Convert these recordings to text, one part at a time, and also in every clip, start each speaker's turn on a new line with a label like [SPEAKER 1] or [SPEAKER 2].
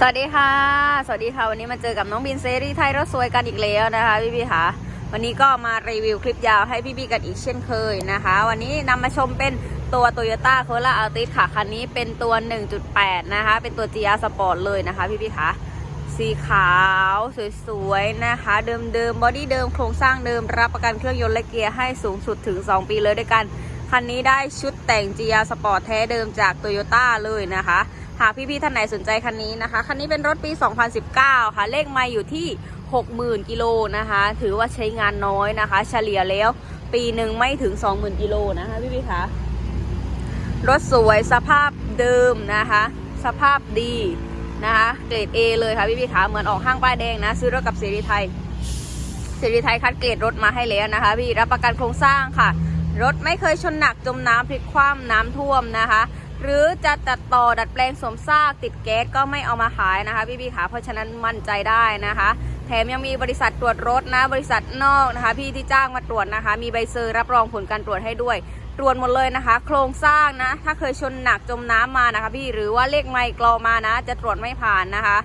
[SPEAKER 1] สวัสดีค่ะ สวัสดีค่ะ วันนี้มาเจอกับน้องบินเซรีไทยรถสวยกันอีกแล้วนะคะพี่พี่ค่ะ วันนี้ก็มารีวิวคลิปยาวให้พี่พี่กันอีกเช่นเคยนะคะ วันนี้นำมาชมเป็นตัว Toyota c o r o l a Altis ค่ะ คันนี้เป็นตัว 1.8 นะคะ เป็นตัว GR Sport เลยนะคะพี่พี่ค่ะสีขาวสวยๆนะคะ เดิมๆบอดี้เดิมโครงสร้างเดิมรับประกันเครื่องยนต์และเกียร์ให้สูงสุดถึง 2 ปีเลยด้วยกัน คันนี้ได้ชุดแต่ง GR Sport แท้เดิมจาก Toyota เลยนะคะ หากพี่ๆท่านไหนสนใจคันนี้นะคะ คันนี้เป็นรถปี 2019 ค่ะ เลขไม่อยู่ที่ 60,000 กิโลนะคะ ถือว่าใช้งานน้อยนะคะ เฉลี่ยแล้วปีหนึ่งไม่ถึง 20,000 กิโลนะคะพี่ๆคะรถสวยสภาพเดิมนะคะ สภาพดีนะคะ เกรด A เลยค่ะพี่พี่ขาเหมือนออกห้างป้ายแดงนะ ซื้อรถกับเสรีไทยเสรีไทยคัดเกรดรถมาให้แล้วนะคะ พี่รับประกันโครงสร้างค่ะ รถไม่เคยชนหนักจมน้ำพลิกคว่ำน้ำท่วมนะคะ หรือจะตัดต่อดัดแปลงสวมซากติดแก๊สก็ไม่เอามาขายนะคะพี่พี่ขาเพราะฉะนั้นมั่นใจได้นะคะ แถมยังมีบริษัทตรวจรถนะบริษัทนอกนะคะ พี่ที่จ้างมาตรวจนะคะ มีใบเซอร์รับรองผลการตรวจให้ด้วยตรวจหมดเลยนะคะ โครงสร้างนะ ถ้าเคยชนหนักจมน้ำมานะคะ พี่หรือว่าเลขไมค์กรอมานะ จะตรวจไม่ผ่านนะคะ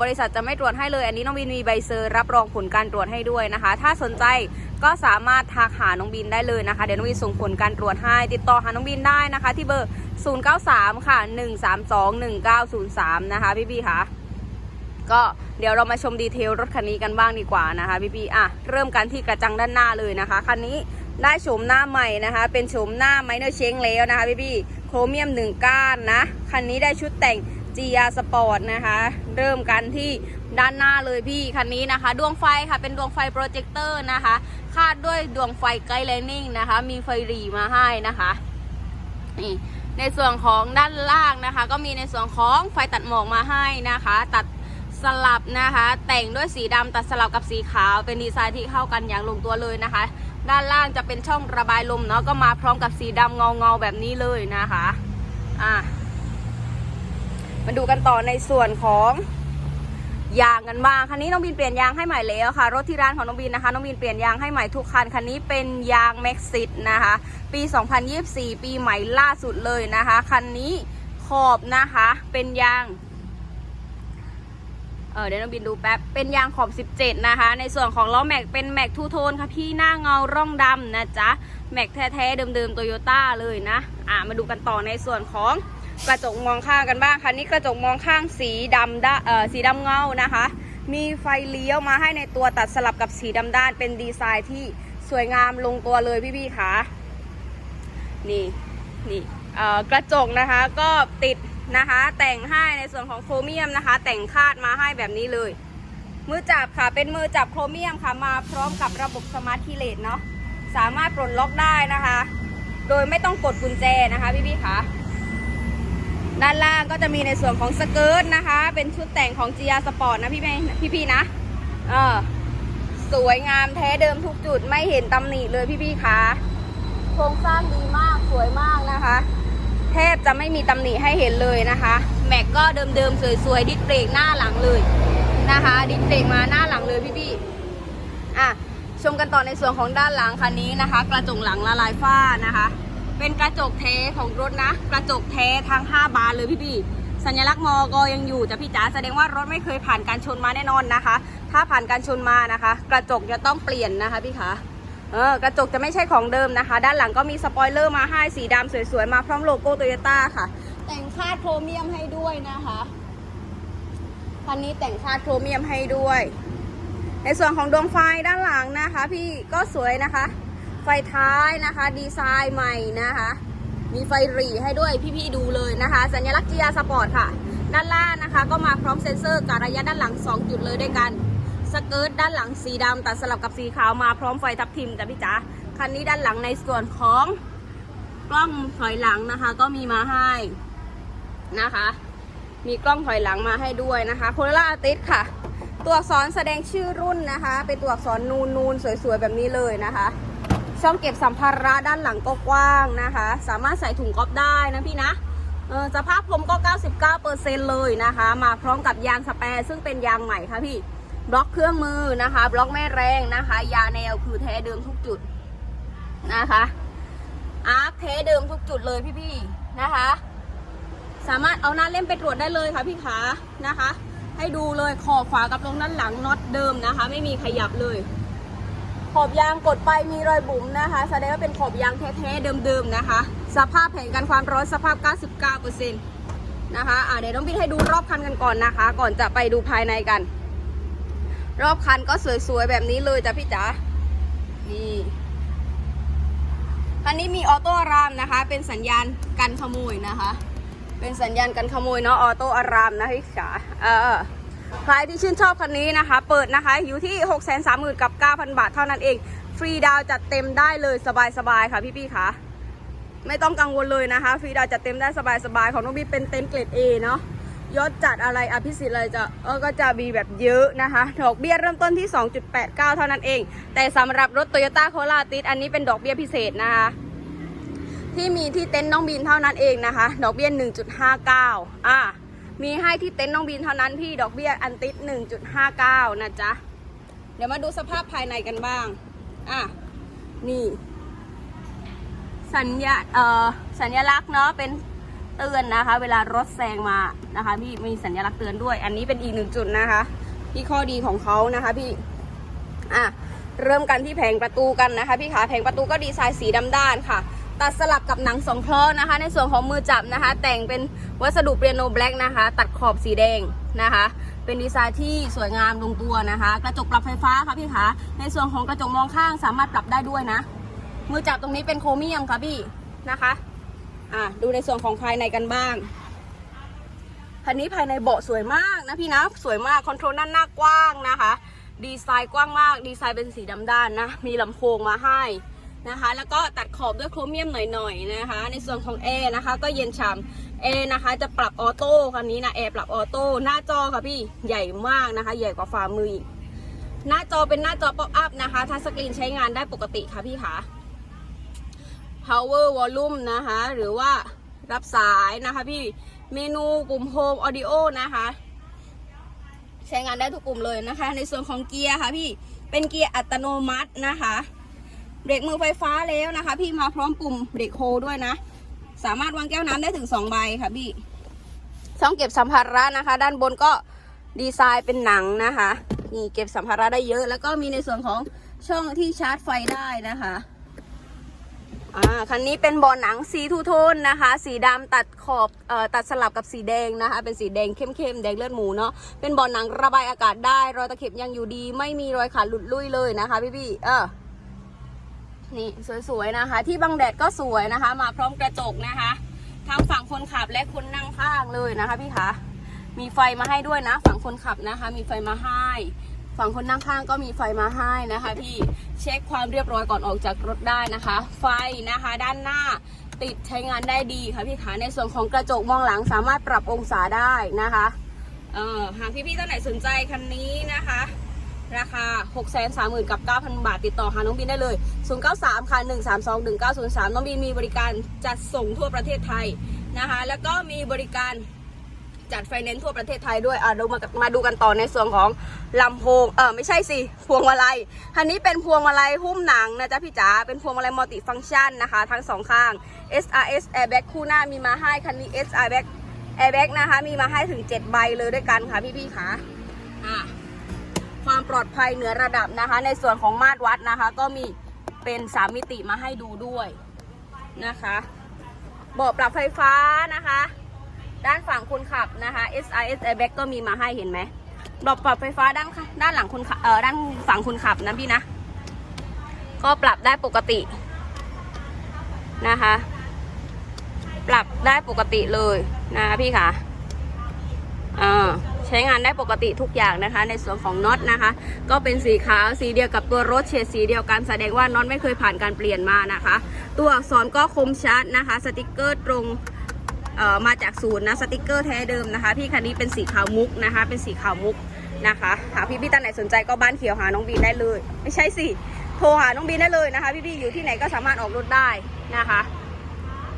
[SPEAKER 1] บริษัทจะไม่ตรวจให้เลย อันนี้น้องบินมีใบเซอร์รับรองผลการตรวจให้ด้วยนะคะ ถ้าสนใจก็สามารถทักหาน้องบินได้เลยนะคะ เดี๋ยวน้องบินส่งผลการตรวจให้ ติดต่อหาน้องบินได้นะคะ ที่เบอร์ 093 ค่ะ 132 1903 นะคะพี่พี่ค่ะก็เดี๋ยวเรามาชมดีเทลรถคันนี้กันบ้างดีกว่านะคะพี่พี่อะเริ่มกันที่กระจังด้านหน้าเลยนะคะคันนี้ได้โฉมหน้าใหม่นะคะ เป็นโฉมหน้าไมเนอร์เชงแล้วนะคะพี่พี่โครเมียมหนึ่งก้านนะคันนี้ได้ชุดแต่ง GR Sport นะคะ เริ่มกันที่ด้านหน้าเลยพี่คันนี้นะคะ ดวงไฟค่ะเป็นดวงไฟโปรเจคเตอร์นะคะ คาดด้วยดวงไฟไกด์ไลนิ่งนะคะ มีไฟหรีมาให้นะคะนี่ในส่วนของด้านล่างนะคะ ก็มีในส่วนของไฟตัดหมอกมาให้นะคะ ตัดสลับนะคะ แต่งด้วยสีดำตัดสลับกับสีขาว เป็นดีไซน์ที่เข้ากันอย่างลงตัวเลยนะคะ ด้านล่างจะเป็นช่องระบายลมเนาะก็มาพร้อมกับสีดำเงาเงาๆแบบนี้เลยนะคะอะ มาดูกันต่อในส่วนของยางกันบ้างคันนี้น้องบินเปลี่ยนยางให้ใหม่แล้วค่ะ รถที่ร้านของน้องบินนะคะ น้องบินเปลี่ยนยางให้ใหม่ทุกคัน คันนี้เป็นยางแม็กซิตนะคะ ปี 2024 ปีใหม่ล่าสุดเลยนะคะ คันนี้ขอบนะคะ เป็นยาง เออเดี๋ยวน้องบินดูแป๊บ เป็นยางขอบ 17 นะคะ ในส่วนของล้อแม็กเป็นแม็กทูโทนค่ะพี่หน้าเงาร่องดำนะจ๊ะ แม็กแท้ๆเดิมๆโตโยต้าเลยนะ อ่ามาดูกันต่อในส่วนของ กระจกมองข้างกันบ้างคันนี้กระจกมองข้างสีดำด้าเอ่อสีดำเงานะคะ มีไฟเลี้ยวมาให้ในตัวตัดสลับกับสีดำด้าน เป็นดีไซน์ที่สวยงามลงตัวเลยพี่ๆค่ะนี่นี่เอ่อกระจกนะคะก็ติดนะคะแต่งให้ในส่วนของโครเมียมนะคะ แต่งคาดมาให้แบบนี้เลย มือจับค่ะเป็นมือจับโครเมียมค่ะมาพร้อมกับระบบสมาร์ทคีเลสเนาะสามารถปลดล็อกได้นะคะ โดยไม่ต้องกดกุญแจนะคะพี่ๆค่ะ ด้านล่างก็จะมีในส่วนของสเกิร์ตนะคะ เป็นชุดแต่งของ GR Sport นะพี่ๆพี่นะเออสวยงามแท้เดิมทุกจุดไม่เห็นตำหนิเลยพี่ๆค่คะโครงสร้างดีมากสวยมากนะคะ แทบจะไม่มีตำหนิให้เห็นเลยนะคะ แม็กก็เดิมๆสวยๆดิสเบรกหน้าหลังเลยนะคะ ดิสเบรกมาหน้าหลังเลยพี่ๆอะชมกันต่อในส่วนของด้านหลังคันนี้นะคะ กระจกหลังละลายฝ้านะคะ เป็นกระจกเทของรถนะ กระจกเททั้ง 5 บานเลยพี่ๆสัญลักษณ์มอกยังอยู่จะพี่จ๋าแสดงว่ารถไม่เคยผ่านการชนมาแน่นอนนะคะ ถ้าผ่านการชนมานะคะ กระจกจะต้องเปลี่ยนนะคะพี่คะเออกระจกจะไม่ใช่ของเดิมนะคะ ด้านหลังก็มีสปอยเลอร์มาให้สีดำสวยๆ มาพร้อมโลโก้โตโยต้าค่ะ แต่งคาดโครเมียมให้ด้วยนะคะคันนี้แต่งคาดโครเมียมให้ด้วย ในส่วนของดวงไฟด้านหลังนะคะ พี่ก็สวยนะคะ ไฟท้ายนะคะ ดีไซน์ใหม่นะคะ มีไฟหรี่ให้ด้วยพี่ๆดูเลยนะคะ สัญลักษณ์ GR Sport ค่ะ ด้านล่างนะคะ ก็มาพร้อมเซ็นเซอร์การระยะด้านหลัง 2 จุดเลยด้วยกัน สเกิร์ตด้านหลังสีดำตัดสลับกับสีขาวมาพร้อมไฟทับทิมจ้ะพี่จ๋าคันนี้ด้านหลังในส่วนของกล้องถอยหลังนะคะ ก็มีมาให้นะคะ มีกล้องถอยหลังมาให้ด้วยนะคะโคโรล่าติสค่ะ ตัวอักษรแสดงชื่อรุ่นนะคะ เป็นตัวอักษรนูนนูนๆสวยๆแบบนี้เลยนะคะ ช่องเก็บสัมภาระด้านหลังก็กว้างนะคะ สามารถใส่ถุงก๊อฟได้นะพี่นะเออสภาพผมก็ 99%เลยนะคะ มาพร้อมกับยางสแปร์ซึ่งเป็นยางใหม่ค่ะพี่ บล็อกเครื่องมือนะคะ บล็อกแม่แรงนะคะ ยาแนวคือแท้เดิมทุกจุดนะคะอาร์คแท้เดิมทุกจุดเลยพี่ๆนะคะ สามารถเอาหน้าเล่มไปตรวจได้เลยค่ะพี่ขานะคะ ให้ดูเลยขอบฝากระโปรงด้านหลังน็อตเดิมนะคะ ไม่มีขยับเลย ขอบยางกดไปมีรอยบุ๋มนะคะ แสดงว่าเป็นขอบยางแท้ๆเดิมๆนะคะ สภาพแผงกันความร้อนสภาพ 99%นะคะอ่าเดี๋ยวน้องบินให้ดูรอบคันกันก่อนนะคะ ก่อนจะไปดูภายในกัน รอบคันก็สวยๆแบบนี้เลยจ้ะพี่จ๋านี่คันนี้มีออโต้อารามนะคะ เป็นสัญญาณกันขโมยนะคะ เป็นสัญญาณกันขโมยเนาะออโต้อารามนะพี่จ๋าเออ ใครที่ชื่นชอบคันนี้นะคะ เปิดนะคะอยู่ที่ 6 3 0 0 0 0กับ 9,000 บาทเท่านั้นเอง ฟรีดาวจัดเต็มได้เลยสบายๆค่ะพี่ๆค่ะ ไม่ต้องกังวลเลยนะคะ ฟรีดาวจัดเต็มได้สบายๆของน้องบีเป็นเต็นท์เกรด A เนาะยศจัดอะไรอภิสิทธิ์อะไรจะเออก็จะมีแบบเยอะนะคะ ดอกเบี้ยเริ่มต้นที่ 2.89 เท่านั้นเอง แต่สำหรับรถ Toyota Corolla ติดอันนี้เป็นดอกเบี้ยพิเศษนะคะ ที่มีที่เต็นท์น้องบินเท่านั้นเองนะคะ ดอกเบี้ย 1.59 อ่า มีให้ที่เต็นท์น้องบินเท่านั้นพี่ดอกเบี้ยอันติด 1.59 นะจ๊ะ เดี๋ยวมาดูสภาพภายในกันบ้าง อะ นี่ สัญญาเอ่อสัญลักษณ์เนาะเป็นเตือนนะคะ เวลารถแซงมานะคะ พี่มีสัญลักษณ์เตือนด้วย อันนี้เป็นอีกหนึ่งจุดนะคะที่ข้อดีของเขานะคะพี่ อะ เริ่มกันที่แผงประตูกันนะคะ พี่ขาแผงประตูก็ดีไซน์สีดำด้านค่ะ ตัดสลับกับหนังสองเคราะนะคะ ในส่วนของมือจับนะคะ แต่งเป็นวัสดุเปียโนแบล็กนะคะ ตัดขอบสีแดงนะคะ เป็นดีไซน์ที่สวยงามลงตัวนะคะ กระจกปรับไฟฟ้าค่ะพี่ขาในส่วนของกระจกมองข้างสามารถปรับได้ด้วยนะ มือจับตรงนี้เป็นโครเมียมค่ะพี่นะคะอะดูในส่วนของภายในกันบ้างคันนี้ภายในเบาะสวยมากนะพี่นะสวยมากคอนโทรลด้านหน้ากว้างนะคะ ดีไซน์กว้างมาก ดีไซน์เป็นสีดำด้านนะ มีลำโพงมาให้ นะคะ แล้วก็ตัดขอบด้วยโครเมียมหน่อยๆนะคะ ในส่วนของแอร์นะคะ ก็เย็นฉ่ำแอร์นะคะจะปรับออโต้คันนี้นะแอร์ปรับออโต้หน้าจอค่ะพี่ใหญ่มากนะคะ ใหญ่กว่าฝ่ามืออีกหน้าจอเป็นหน้าจอป๊อปอัพนะคะทัชสกรีนใช้งานได้ปกติค่ะพี่คะ power volume นะคะ หรือว่ารับสายนะคะพี่เมนูกลุ่ม home audio นะคะ ใช้งานได้ทุกกลุ่มเลยนะคะ ในส่วนของเกียร์ค่ะพี่เป็นเกียร์อัตโนมัตินะคะ เบรกมือไฟฟ้าแล้วนะคะ พี่มาพร้อมปุ่มเบรกโฮด้วยนะ สามารถวางแก้วน้ำได้ถึง2ใบค่ะพี่ช่องเก็บสัมภาระนะคะ ด้านบนก็ดีไซน์เป็นหนังนะคะนี่เก็บสัมภาระได้เยอะ แล้วก็มีในส่วนของช่องที่ชาร์จไฟได้นะคะอ่าคันนี้เป็นเบอหนังสีทูโทนนะคะ สีดำตัดขอบเอ่อตัดสลับกับสีแดงนะคะ เป็นสีแดงเข้มๆแดงเลือดหมูเนาะเป็นเบอหนังระบายอากาศได้รอยตะเข็บยังอยู่ดี ไม่มีรอยขาดหลุดลุ่ยเลยนะคะพี่ๆเออ นี่สวยๆนะคะ ที่บังแดดก็สวยนะคะ มาพร้อมกระจกนะคะทั้งฝั่งคนขับและคนนั่งข้างเลยนะคะพี่คะมีไฟมาให้ด้วยนะ ฝั่งคนขับนะคะ มีไฟมาให้ ฝั่งคนนั่งข้างก็มีไฟมาให้นะคะ พี่เช็คความเรียบร้อยก่อนออกจากรถได้นะคะ ไฟนะคะ ด้านหน้าติดใช้งานได้ดีค่ะพี่คะในส่วนของกระจกมองหลังสามารถปรับองศาได้นะคะเออหากพี่ๆท่านไหนสนใจคันนี้นะคะ ราคา 6 3 0 0 0 0กับ 9,000 บาท ติดต่อหาน้องบินได้เลย 093 ค่ะ 132 1903 น้องบินมีบริการจัดส่งทั่วประเทศไทยนะคะ แล้วก็มีบริการจัดไฟแนนซ์ทั่วประเทศไทยด้วยอะเรามามาดูกันต่อในส่วนของลำโพง เออไม่ใช่สิ พวงมาลัยคันนี้เป็นพวงมาลัยหุ้มหนังนะจ๊ะพี่จ๋า เป็นพวงมาลัยมัลติฟังก์ชันนะคะ ทั้งสองข้าง SRS Airbag คู่หน้ามีมาให้ คันนี้ SRS Airbag นะคะ มีมาให้ถึง 7 ใบเลยด้วยกันค่ะพี่ๆค่ะ อะ ความปลอดภัยเหนือระดับนะคะ ในส่วนของมาตรวัดนะคะ ก็มีเป็น3มิติมาให้ดูด้วยนะคะเบาะปรับไฟฟ้านะคะ ด้านฝั่งคนขับนะคะ SIS airbag ก็มีมาให้เห็นไหมเบาะปรับไฟฟ้าด้านด้านหลังคนขับเออด้านฝั่งคนขับนะพี่นะ ก็ปรับได้ปกตินะคะ ปรับได้ปกติเลยนะะพี่ค่ะอ่า ช้งานได้ปกติทุกอย่างนะคะ ในส่วนของน็อตนะคะ ก็เป็นสีขาวสีเดียวกับตัวรถเฉดสีเดียวกันแสดงว่าน็อตไม่เคยผ่านการเปลี่ยนมานะคะ ตัวอักษรก็คมชัดนะคะ สติกเกอร์ตรงเอ่อมาจากศูนย์นะสติกเกอร์แท้เดิมนะคะ พี่คันนี้เป็นสีขาวมุกนะคะ เป็นสีขาวมุกนะคะหาพี่พี่ๆท่านไหนสนใจก็บ้านเขียวหาน้องบีนได้เลย ไม่ใช่สิโทรหาน้องบีนได้เลยนะคะ พี่พี่อยู่ที่ไหนก็สามารถออกรถได้นะคะ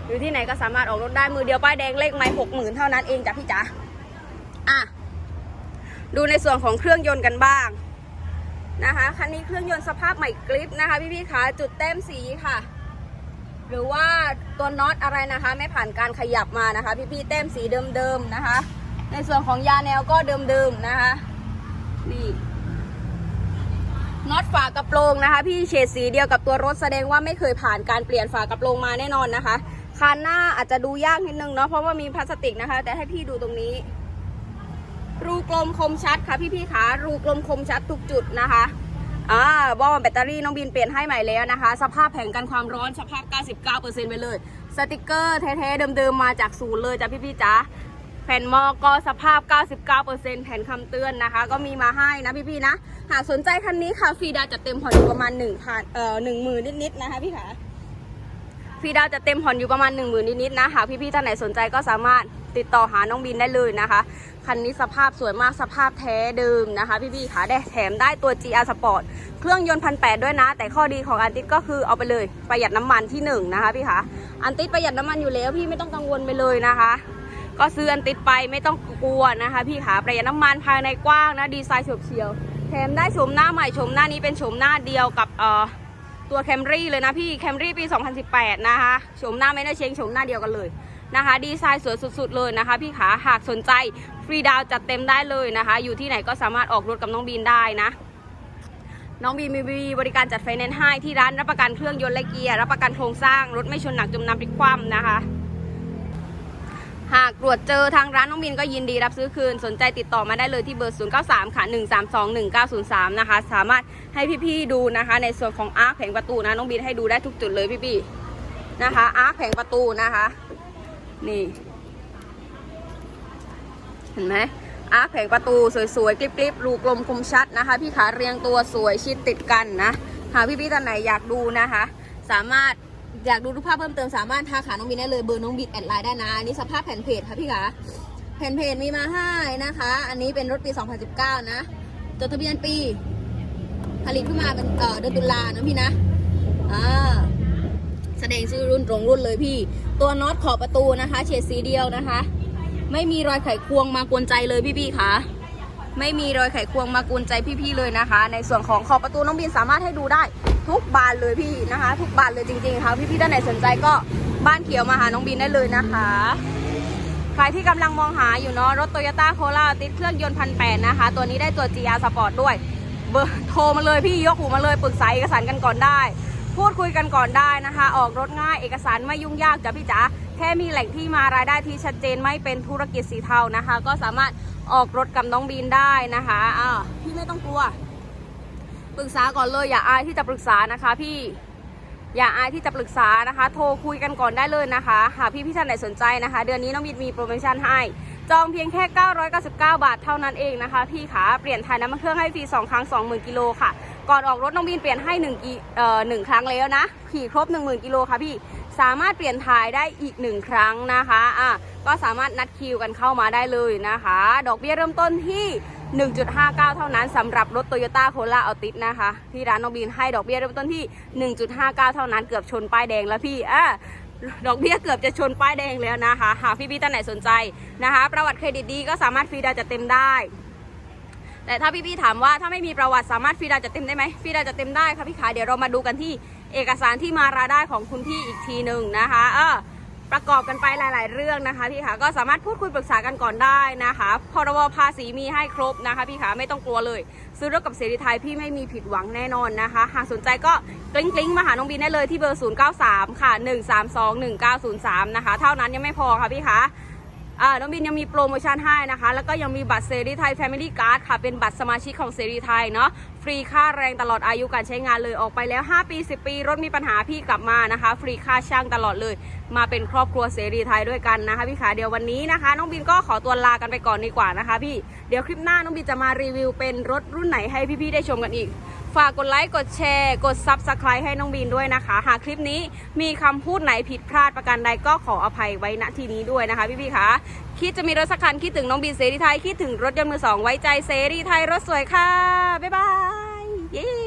[SPEAKER 1] อยู่ที่ไหนก็สามารถออกรถได้มือเดียวป้ายแดงเลขไม่หกหมื่นเท่านั้นเองจ้ะพี่จ๋าอะ ดูในส่วนของเครื่องยนต์กันบ้างนะคะคันนี้เครื่องยนต์สภาพใหม่กริปนะคะพี่ๆคะจุดแต้มสีค่ะ
[SPEAKER 2] หรือว่าตัวน็อตอะไรนะคะ ไม่ผ่านการขยับมานะคะ พี่ๆแต้มสีเดิมๆนะคะ ในส่วนของยาแนวก็เดิมๆนะคะนี่น็อตฝากระโปรงนะคะ พี่เฉดสีเดียวกับตัวรถแสดงว่าไม่เคยผ่านการเปลี่ยนฝากระโปรงมาแน่นอนนะคะคันหน้าอาจจะดูยากนิดนึงเนาะเพราะว่ามีพลาสติกนะคะ แต่ให้พี่ดูตรงนี้ รูกลมคมชัดค่ะพี่ๆขารูกลมคมชัดทุกจุดนะคะอ่าบอลแบตเตอรี่น้องบินเปลี่ยนให้ใหม่แล้วนะคะ สภาพแผงกันความร้อนสภาพ 99%ไปเลย สติกเกอร์แท้ๆเดิมๆมาจากศูนย์เลยจ้ะพี่ๆจ๋าแผ่นมอก็สภาพ 99%แผ่นคำเตือนนะคะ ก็มีมาให้นะพี่ๆนะ หากสนใจคันนี้ค่ะฟีดาจะเต็มผ่อนอยู่ประมาณ1พันเอ่อหนึ่งหมื่นนิดๆนะคะพี่ขาฟีดาจะเต็มผ่อนอยู่ประมาณ1 0,000นิดๆนะหากพี่ๆท่านไหนสนใจก็สามารถติดต่อหาน้องบินได้เลยนะคะ คันนี้สภาพสวยมากสภาพแท้เดิมนะคะพี่ๆค่ะได้แถมได้ตัว GR Sport เครื่องยนต์พันแด้วยนะ แต่ข้อดีของอันติดก็คือเอาไปเลยประหยัดน้ำมันที่หนึ่งนะคะพี่คะอันติดประหยัดน้ำมันอยู่แล้วพี่ไม่ต้องกังวลไปเลยนะคะ ก็ซื้ออันติดไปไม่ต้องกลัวนะคะพี่ขาประหยัดน้ำมันภายในกว้างนะดีไซน์เฉียวแถมได้ชมหน้าใหม่ชมหน้านี้เป็นชมหน้าเดียวกับเอ่อตัวแคมรี่เลยนะพี่แคมรี่ปี 2018 นะคะโฉมหน้าไม่ได้เชงโฉมหน้าเดียวกันเลย นะคะ ดีไซน์สวยสุด ๆ เลยนะคะ พี่ขาหากสนใจฟรีดาวน์จัดเต็มได้เลยนะคะ อยู่ที่ไหนก็สามารถออกรถกับน้องบีนได้นะ น้องบีนมีบริการจัดไฟแนนซ์ให้ที่ร้านรับประกันเครื่องยนต์และเกียร์รับประกันโครงสร้างรถไม่ชนหนักจมน้ำพลิกคว่ำนะคะหากตรวจเจอทางร้านน้องบินก็ยินดีรับซื้อคืน สนใจติดต่อมาได้เลยที่เบอร์ 093 ค่ะ 132 1903 นะคะ สามารถให้พี่ๆดูนะคะ ในส่วนของอาร์คแผงประตูนะ น้องบินให้ดูได้ทุกจุดเลยพี่ๆนะคะ อาร์คแผงประตูนะคะ นี่ เห็นไหมอาแผงประตูสวยๆ กลิบๆรูกลมคมชัดนะคะ พี่ขาเรียงตัวสวยชิดติดกันนะ หากพี่ๆท่านไหนอยากดูนะคะ สามารถอยากดูรูปภาพเพิ่มเติมสามารถทักหาน้องบินได้เลยเบอร์น้องบินแอดไลน์ได้นะอันนี้สภาพแผ่นเพจค่ะพี่ขาแผ่นเพจมีมาให้นะคะ อันนี้เป็นรถปี 2019 นะจดทะเบียนปี ผลิตขึ้นมาเป็นเอ่อเดือนตุลานะพี่นะอ่าแสดงชื่อรุ่นตรงรุ่นเลยพี่ ตัวน็อตขอบประตูนะคะ เฉดสีเดียวนะคะ ไม่มีรอยไขควงมากวนใจเลยพี่ๆค่ะ ไม่มีรอยไขควงมากวนใจพี่ๆเลยนะคะ ในส่วนของขอบประตูน้องบินสามารถให้ดูได้ทุกบานเลยพี่นะคะ ทุกบานเลยจริงๆค่ะพี่ๆท่านไหนสนใจก็บ้านเขียวมาหาน้องบินได้เลยนะคะใครที่กำลังมองหาอยู่เนาะรถโตโยต้าโคราติดเครื่องยนต์พันแปดนะคะ ตัวนี้ได้ตัว GR Sport ด้วย เบอร์โทรมาเลยพี่ยกหูมาเลยปรึกษาเอกสารกันก่อนได้ พูดคุยกันก่อนได้นะคะ ออกรถง่ายเอกสารไม่ยุ่งยากจ้ะพี่จ๋าแค่มีแหล่งที่มารายได้ที่ชัดเจนไม่เป็นธุรกิจสีเทานะคะ ก็สามารถออกรถกับน้องบีนได้นะคะอ่าพี่ไม่ต้องกลัวปรึกษาก่อนเลยอย่าอายที่จะปรึกษานะคะพี่อย่าอายที่จะปรึกษานะคะ โทรคุยกันก่อนได้เลยนะคะหากพี่พี่ท่านไหนสนใจนะคะ เดือนนี้น้องบิดมีโปรโมชั่นให้ จองเพียงแค่ 999 บาทเท่านั้นเองนะคะ พี่ขาเปลี่ยนถ่ายน้ำมันเครื่องให้ฟรี2ครั้ง 20,000กิโลค่ะ ก่อนออกรถน้องบินเปลี่ยนให้1กิเอ่อหนึ่งครั้งแล้วนะ ขี่ครบ 10,000กิโลค่ะพี่ สามารถเปลี่ยนถ่ายได้อีกหนึ่งครั้งนะคะอะก็สามารถนัดคิวกันเข้ามาได้เลยนะคะ ดอกเบี้ยเริ่มต้นที่ 1.59 เท่านั้นสำหรับรถโตโยต้าโคล่าอัลติสนะคะ ที่ร้านน้องบีนให้ดอกเบี้ยเริ่มต้นที่ 1.59 เท่านั้นเกือบชนป้ายแดงแล้วพี่อะดอกเบี้ยเกือบจะชนป้ายแดงแล้วนะคะ หากพี่พี่ๆท่านไหนสนใจนะคะ ประวัติเครดิตดีก็สามารถฟรีดาวจัดเต็มได้ แต่ถ้าพี่ๆถามว่าถ้าไม่มีประวัติสามารถฟรีดาวจัดเต็มได้ไหมฟรีดาวจัดเต็มได้ค่ะพี่ขาเดี๋ยวเรามาดูกันที่เอกสารที่มารายได้ของคุณพี่อีกทีหนึ่งนะคะเออประกอบกันไปหลาย ๆ เรื่องนะคะพี่ขาก็สามารถพูดคุยปรึกษากันก่อนได้นะคะพรบภาษีมีให้ครบนะคะพี่ขาไม่ต้องกลัวเลย ซื้อรถกับเสรีไทยพี่ไม่มีผิดหวังแน่นอนนะคะ หากสนใจก็กลิ้งกลิ้งๆมาหาน้องบีนได้เลยที่เบอร์ 093 ค่ะ 132 1903 นะคะ เท่านั้นยังไม่พอค่ะพี่คะ อ่าน้องบินยังมีโปรโมชั่นให้นะคะ แล้วก็ยังมีบัตรเซรีไทย Family Card ค่ะ เป็นบัตรสมาชิกของเซรีไทยเนาะ ฟรีค่าแรงตลอดอายุการใช้งานเลย ออกไปแล้ว 5 ปี 10 ปี รถมีปัญหาพี่กลับมานะคะ ฟรีค่าช่างตลอดเลย มาเป็นครอบครัวเสรีไทยด้วยกันนะคะพี่ขาเดี๋ยววันนี้นะคะ น้องบินก็ขอตัวลากันไปก่อนดีกว่านะคะ พี่ เดี๋ยวคลิปหน้าน้องบินจะมารีวิวเป็นรถรุ่นไหนให้พี่ๆได้ชมกันอีก ฝากกดไลค์กดแชร์ กด Subscribe ให้น้องบีนด้วยนะคะ หากคลิปนี้มีคำพูดไหนผิดพลาดประการใดก็ขออภัยไว้ณที่นี้ด้วยนะคะ พี่ๆคะคิดจะมีรถสักคันคิดถึงน้องบีนเซรีไทยคิดถึงรถยนต์มือสองไว้ใจเซรีไทยรถสวยค่ะบ๊ายบายเย้